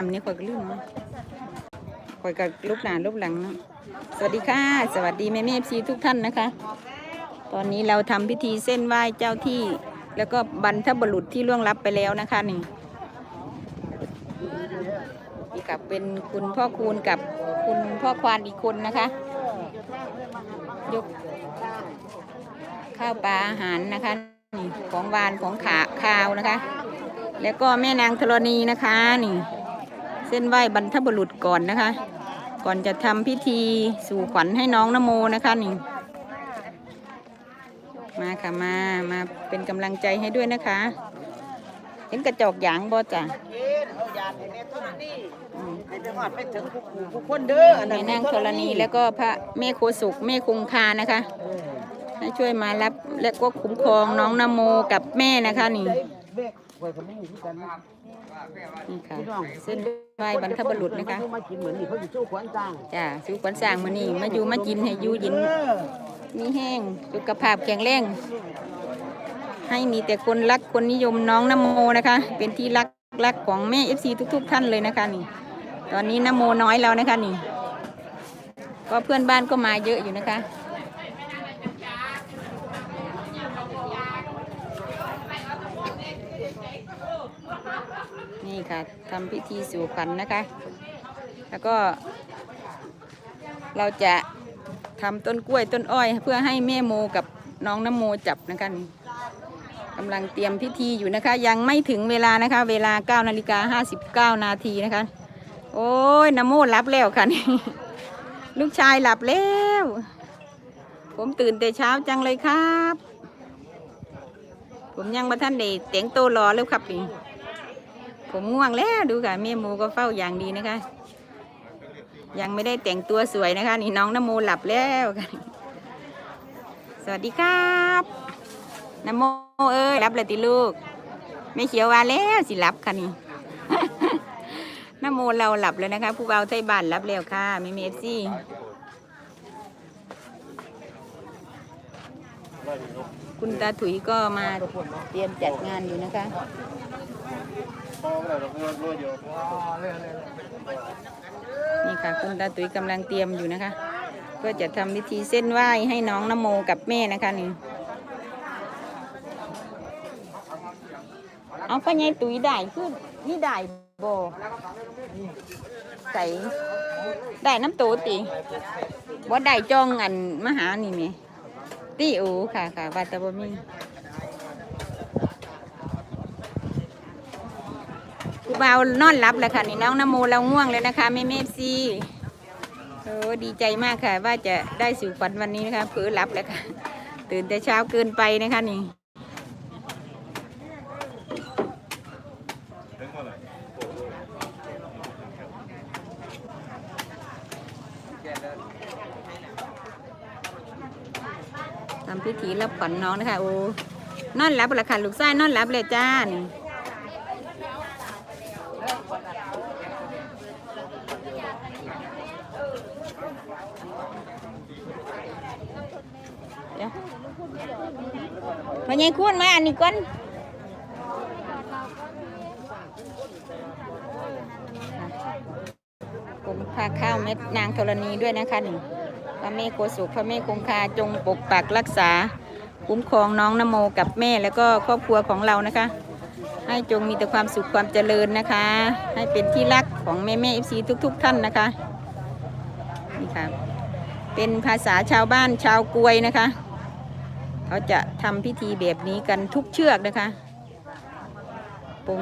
อันนี้ข่อยก็ลืมเนาะข่อยกับลูกหลานลูกหลังเนาะสวัสดีค่ะ สวัสดีแม่แม่ซีทุกท่านนะคะ ตอนนี้เราทำพิธีเส้นไหว้เจ้าที่ แล้วก็บรรพบุรุษที่ล่วงลับไปแล้วนะคะนี่นี่กับเป็นคุณพ่อคูณกับคุณพ่อควานอีกคนนะคะ ยกข้าวปลาอาหารนะคะนี่ของหวานของขาคาวนะคะ แล้วก็แม่นางธรณีนะคะนี่ เส้นไหว้บรรพบุรุษก่อนนะคะ ก่อนจะทำพิธีสู่ขวัญให้น้องนโมนะคะนี่มาค่ะมามาเป็นกำลังใจให้ด้วยนะคะเห็นกระจอกหยางบ่จ้ะเย็นเอายาให้แม่เท่านั้นนี่อืมให้ไปหอดไปถึงผู้ผู้ผู้คนเด้ออันแม่นางธรณีแล้วก็พระแม่โคสุกแม่คงคานะคะเออให้ช่วยมารับและก็คุ้มครองน้องนโมกับแม่นะคะนี่ ได้เบกไว้ก็ไม่มีที่กันนะนี่ค่ะเส้นไหว้บรรพบุรุษนะคะมากินเหมือนนี่เขาอยู่สู้ขวัญจ้างจ้าสู้ขวัญสร้างมานี่มาอยู่มากินให้อยู่ยินเออมีแห้งสุขภาพแข็งแรงให้มีแต่คนรักคนนิยมน้องนโมนะคะ เป็นที่รักรักของแม่เอฟซีทุก ๆ ท่านเลยนะคะนี่ ตอนนี้นโมน้อยแล้วนะคะนี่ ก็เพื่อนบ้านก็มาเยอะอยู่นะคะ นี่ค่ะทำพิธีสู่ขวัญนะคะ แล้วก็ เราจะทำต้นกล้วยต้นอ้อย เพื่อให้แม่โมกับน้องน้ำโมจับนะคะนี่กำลังเตรียมพิธีอยู่นะคะ ยังไม่ถึงเวลานะคะ เวลา9นาฬิกา59 นาทีนะคะ โอ้ยน้ำโมรับแล้วค่ะนี่ลูกชายหลับแล้ว ผมตื่นแต่เช้าจังเลยครับ ผมยังมาท่านเดแต่งโตรอแล้วครับนี่ ผมง่วงแล้วดูค่ะแม่โมก็เฝ้าอย่างดีนะคะ ยังไม่ได้แต่งตัวสวยนะคะ นี่น้องนโมหลับแล้วค่ะสวัสดีครับนโมเอ้ยรับเลยติลูกไม่เขียวว่าแล้วสิรับค่ะนี่นโมเราหลับแล้วนะคะผู้เบาไทยบ้านรับแล้วค่ะไม่มีเอฟซีคุณตาถุยก็มาเตรียมจัดงานอยู่นะคะ นี่ค่ะ คุณตาตุ๋ยกำลังเตรียมอยู่นะคะ เพื่อจะทำพิธีเส้นไหว้ให้น้องนโมกับแม่นะคะนี่เอาพ่อใหญ่ตุ๋ยได้คือนี่ได้บ่ใส่ได้น้ำโตติว่าได้จองอันมหานี่ไหมตีโอค่ะค่ะวัตะบมี กูเบานอนหลับแล้วค่ะนี่น้องนโมเราง่วงเลยนะคะแม่เมฟซีโอ้ดีใจมากค่ะ ว่าจะได้สู่ฝันวันนี้นะคะเผือหลับแล้วค่ะ ตื่นแต่เช้าเกินไปนะคะนี่ทำพิธีรับขวัญน้องนะคะโอ้นอนหลับแล้วค่ะลูกชายนอนหลับเลยจ้านี่เดี๋ยว มายังคุ้นมอันนี้ก่อนผมพาข้าวเม็ดนางธรณีด้วยนะคะหนึ่งพระแม่โกสุพระแม่คงคาจงปกปักรักษา คุ้มครองน้องนโมกับแม่แล้วก็ครอบครัวของเรานะคะ ให้จงมีแต่ความสุขความเจริญนะคะ ให้เป็นที่รักของแม่แม่เอฟซีทุก ๆ ท่านนะคะนี่ค่ะเป็นภาษาชาวบ้านชาวกวยนะคะ เขาจะทำพิธีแบบนี้กันทุกเชือกนะคะปรุง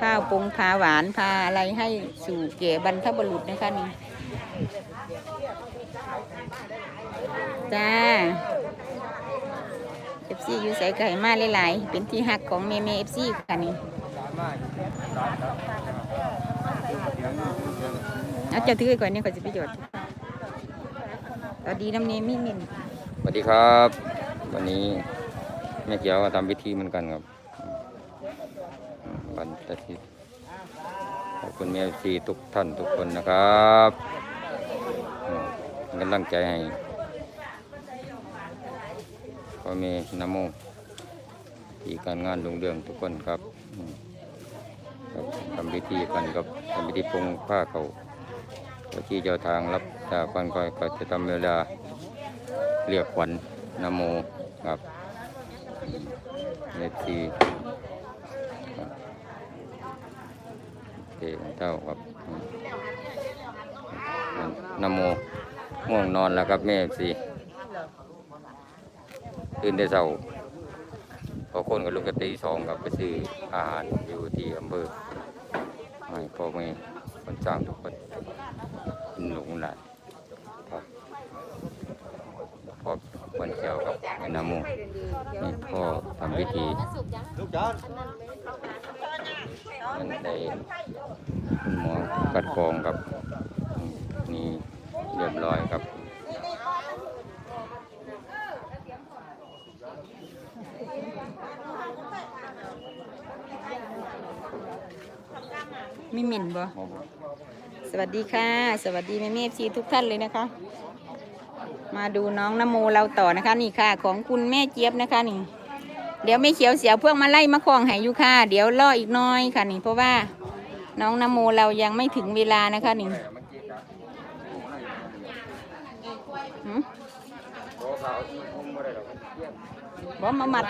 ข้าวปรุงพาหวานพาอะไรให้สู่เก่บรรพบุรุษนะคะนี่จ้าเอฟซีอยู่ใส่ไก่มาหลายๆเป็นที่หักของเมเมเอฟซีค่ะนี่เอาจะถือไว้ก่อนนี่ขอจะประโยชน์ตอนดีน้ำเนมีมินสวัสดีครับ วันนี้แม่เกียวก็ทำพิธีเหมือนกันครับอืมวันอาทิตย์ขอบคุณแม่ซีทุกท่านทุกคนนะครับเป็นกำลังใจให้พ่อแม่นโมที่การงานลุงเรืองทุกคนครับอืมครับำพิธีกันกับทำพิธีปงผ้าเขาที่เจ้าทางรับจากกันก็จะทำเวลาเรียกขวัญ นโมครับเนตีคเทเจ้าครับนโมง่วงนอนแล้วครับแม่สีตื่นได้เช้าพอคนกับลูกกตีสองครับไปซื้ออาหารอยู่ที่อำเภอให้พ่อแม่คนจ้างทุกคนกินหลงหลานครับพ่อ วันเขียวกับแม่นาโมนี่พ่อทำพิธีมันได้คุณหมอกัดกรองครับนี่เรียบร้อยครับมีหมิ่นบ่สวัสดีค่ะ สวัสดีแม่เมฟซีทุกท่านเลยนะคะ มาดูน้องนโมเราต่อนะคะ นี่ค่ะ ของคุณแม่เจี๊ยบนะคะนี่ เดี๋ยวไม่เขียวเสียวพวกมาไล่มาคลองหายอยู่ค่ะ เดี๋ยวรออีกน้อยค่ะ นี่เพราะว่าน้องนโมเรายังไม่ถึงเวลานะคะนี่บอมามัด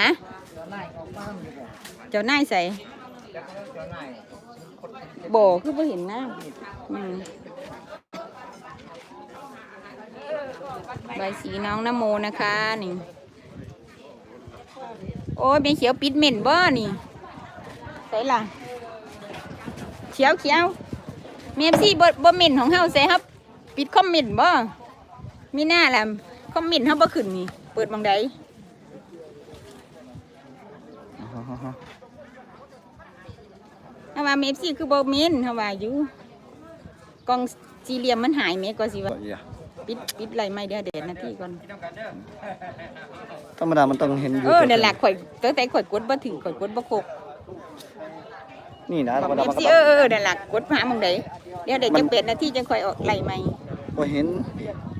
ฮะเจ้านายออกมาอยู่บอกเจ้านใส่โบคือไ่เห็นหน้าอืม ใบสีน้องนโมนะคะนี่ โอ้ยเป็นเขียวปิดเหม็นบ่นี่ใส่ละเขียวเขียวเมฟซี่บ่บ่เหม็นของเฮาใส่ครับ ปิดคอมเมนต์บ่มีหน้าแหละคอมเมนต์เฮาบ่ขึ้นนี่ เปิดบังใดเฮาว่าเมฟซี่คือบ่เหม็นเฮาว่าอยู่กล่องสี่เหลี่ยมมันหายแม่ก็สิว่า ปิดปิดไรไม่เดี๋ยวเดี๋ยวนาทีก่อนธรรมดามันต้องเห็นอยู่เออนั่นแหละข่อยตั้งแต่ข่อยกดบ่ถึงข่อยกดบ่ครบนี่นะธรรมเอดาฟมันซีก็เอต้อง อเออนั่นแหละกดหามึงไดเดี๋ยวเดี๋ยวจังเป็ดนาทีจังข่อยออกไล่ใหม่บ่เห็น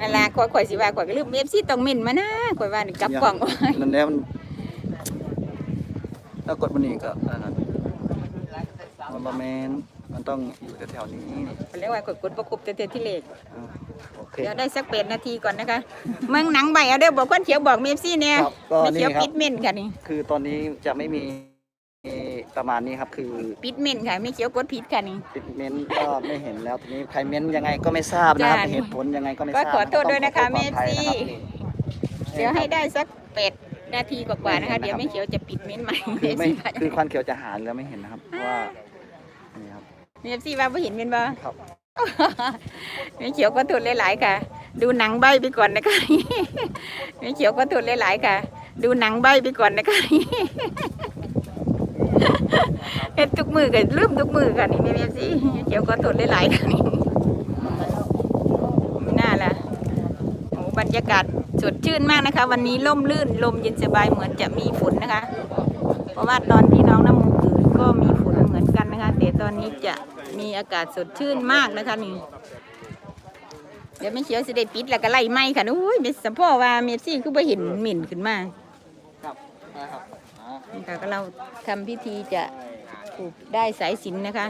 นั่นล่ะข่อยข่อยสิว่าข่อยก็ลืมเอฟซีต้องเม่นมานะข่อยว่านี่กลับกล่องไว้นั่นแหละมันแล้วกดมันนี่ก็อันนั้นมันบ่แม่นมันต้องอยู่แถวๆนี้ เรียกว่าข่อยกดบ่ครบแต่ที่เลขอ่าโอ เคเดี๋ยวได้สักเป็ดนาทีก่อนนะคะ เมืองหนังใบเอาเด้อบอกคนเขียวบอกเอฟซีเนี่ยครับก็ไม่นี่เขียวครับ ปิดเม่นค่ะนี่คือตอนนี้จะไม่มีประมาณนี้ครับคือปิดเม่นค่ะไม่เขียวกดผิดค่ะนี่ ปิดเม้นต์ก็ไม่เห็นแล้วทีนี้ใครเม้นต์ยังไงก็ไม่ทราบนะครับจ้าเหตุผลยังไงก็ไม่ทก็ราบขอโทษด้วยนะคะต้องขอโทษเมสซี่ขออภัยนะครับ เดี๋ยวให้ได้สักเป็ดนาทีกว่าๆนะคะ เดี๋ยวไม่เขียวจะปิดเม่นใหม่คือไม่เอฟซีคือควันเขียวจะหารแล้วไม่เห็นนะครับเพราะว่านี่ครับเอฟซีว่าไม่เห็นเป็นบ่ครับ ไม่เขียวก็ทุนหลายๆค่ะ ดูหนังใบไปก่อนนะคะไม่เขียวก็ทุนหลายๆค่ะ ดูหนังใบไปก่อนนะคะเฮ็ดทุกมือกันลืมทุกมือค่ะนี่ไม่เอฟซีเขียวก็ทุนหลายๆค่ะนี่ไม่น่าละโอ้บรรยากาศสดชื่นมากนะคะ วันนี้ล่มลื่นลมเย็นสบายเหมือนจะมีฝนนะคะ เพราะว่าตอนที่น้องน้ำมูกก็มี อนนี้จะมีอากาศสดชื่นมากนะคะนี่เดี๋ยวไม่เขียวสิได้ปิดแล้วก็ไล่ไหมค่ะอุ้ยเมสพ่อว่าเมสซี่คือไปเห็นหมิ่นขึ้นมาครับนะครับนี่ค่ะก็เราทำพิธีจะผูกได้สายสินนะคะ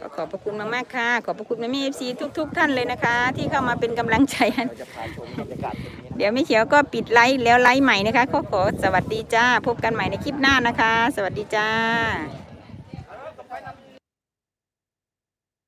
ก็ขอบพระคุณมากๆค่ะ ขอบพระคุณแม่เอฟซีทุก ๆ ท่านเลยนะคะ ที่เข้ามาเป็นกำลังใจเรานเดี๋ยวไม่เขียวก็ปิดไลฟ์แล้วไลฟ์ใหม่นะคะขอขอสวัสดีจ้า พบกันใหม่ในคลิปหน้านะคะ สวัสดีจ้า